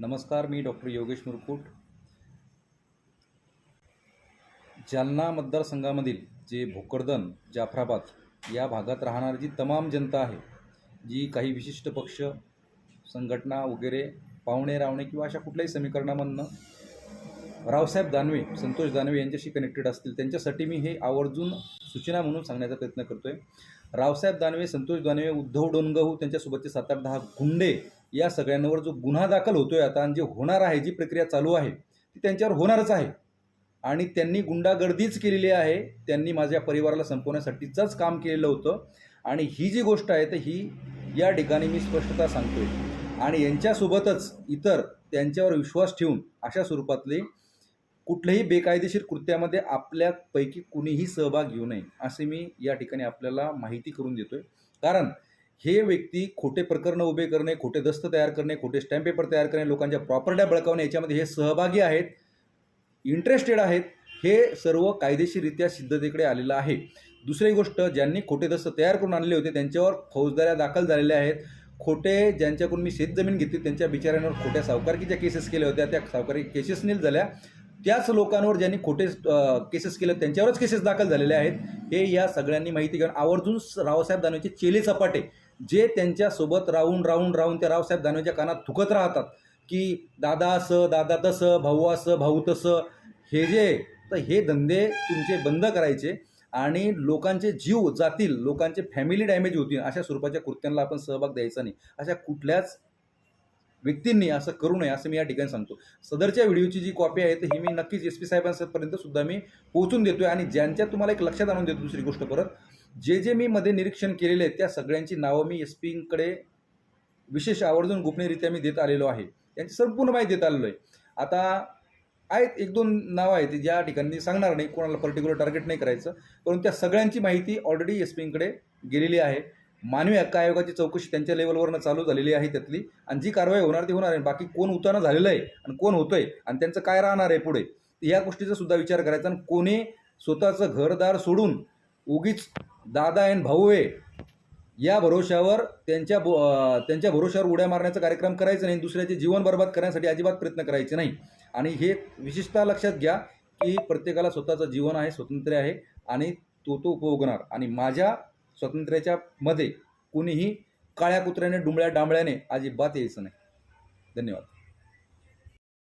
नमस्कार मी डॉक्टर योगेश मुरकुट. जालना मतदारसंघामधील जे भोकरदन जाफराबाद या भागात राहणारी जी तमाम जनता आहे जी काही विशिष्ट पक्ष संघटना वगैरे पाहुणे रावणे किंवा अशा कुठल्याही समीकरणामधनं रावसाहेब दानवे संतोष दानवे यांच्याशी कनेक्टेड असतील. त्यांच्यासाठी मी हे आवर्जून सूचना म्हणून सांगण्याचा प्रयत्न करतो आहे रावसाहेब दानवे संतोष दानवे उद्धव डोनगहू हो त्यांच्यासोबतचे सात आठ दहा गुंडे या सगळ्यांवर जो गुन्हा दाखल होतो आहे आता आणि जे होणार आहे जी प्रक्रिया चालू आहे ती त्यांच्यावर होणारच आहे. आणि त्यांनी गुंडागर्दीच केलेली आहे. त्यांनी माझ्या परिवाराला संपवण्यासाठीचंच काम केलेलं होतं. आणि ही जी गोष्ट आहे तर ही या ठिकाणी मी स्पष्टता सांगतोय. आणि यांच्यासोबतच इतर त्यांच्यावर विश्वास ठेवून अशा स्वरूपातली कुठल्याही बेकायदेशीर कृत्यामध्ये आपल्यापैकी कुणीही सहभाग घेऊ नये असे मी या ठिकाणी आपल्याला माहिती करून देतो आहे कारण हे व्यक्ती खोटे प्रकरणं उभे करणे खोटे दस्त तयार करणे खोटे स्टॅम्प पेपर तयार करणे लोकांच्या प्रॉपर्ट्या बळकावणे याच्यामध्ये हे सहभागी आहेत इंटरेस्टेड आहेत हे सर्व कायदेशीररित्या सिद्धतेकडे आलेलं आहे. दुसरी गोष्ट ज्यांनी खोटे दस्त तयार करून आणले होते त्यांच्यावर फौजदाऱ्या दाखल झालेल्या आहेत. खोटे ज्यांच्याकडून मी शेतजमीन घेतली त्यांच्या बिचाऱ्यांवर खोट्या सावकारकीच्या केसेस केल्या होत्या. त्या सावकारी केसेस नील झाल्या. त्याच लोकांवर ज्यांनी खोटे केसेस केले त्यांच्यावरच केसेस दाखल झालेले आहेत. हे या सगळ्यांनी माहिती घेऊन आवर्जून रावसाहेब दानवेचे चेले सपाटे जे त्यांच्यासोबत राहून राहून राहून त्या रावसाहेब दानवेच्या कानात थुकत राहतात की दादा असं दादा तसं भाऊ असं भाऊ तसं हे जे तर हे धंदे तुमचे बंद करायचे आणि लोकांचे जीव जातील लोकांचे फॅमिली डॅमेज होतील अशा स्वरूपाच्या कृत्यांना आपण सहभाग द्यायचा नाही. अशा कुठल्याच व्यक्तींनी असं करू नये असं मी या ठिकाणी सांगतो. सदरच्या व्हिडिओची जी कॉपी आहे तर ही मी नक्कीच एस पी साहेबांपर्यंत सुद्धा मी पोहोचून देतोय आणि ज्यांच्या तुम्हाला एक लक्षात आणून देतो दुसरी गोष्ट परत जे जे मी मध्ये निरीक्षण केलेले आहेत त्या सगळ्यांची नावं मी एस पीकडे विशेष आवर्जून गोपनीयरित्या मी देत आलेलो आहे. त्यांची संपूर्ण माहिती देत आलेलो आहे. आता आहेत एक दोन नावं आहेत ज्या ठिकाणी सांगणार नाही कोणाला पर्टिक्युलर टार्गेट नाही करायचं परंतु त्या सगळ्यांची माहिती ऑलरेडी एस पीकडे गेलेली आहे. मानवी हक्क आयोगाची चौकशी त्यांच्या लेवलवरनं चालू झालेली आहे त्यातली. आणि जी कारवाई होणार ती होणार आहे. बाकी कोण उताना झालेलं आहे आणि कोण होतंय आणि त्यांचं काय राहणार आहे पुढे या गोष्टीचा सुद्धा विचार करायचा आणि कोणी स्वतःचं घरदार सोडून उगीच दादा आणि भाऊ आहे या भरोशावर त्यांच्या बो त्यांच्या भरोशावर उड्या मारण्याचा कार्यक्रम करायचा नाही दुसऱ्याचे जीवन बर्बाद करण्यासाठी अजिबात प्रयत्न करायचे नाही. आणि हे विशेषतः लक्षात घ्या की प्रत्येकाला स्वतःचं जीवन आहे स्वातंत्र्य आहे आणि तो तो उपभोगणार. आणि माझ्या स्वातंत्र्याच्या मध्ये कुणीही काळ्या कुत्र्याने डुंबळ्या डांबळ्याने अजिबात यायचं नाही. धन्यवाद.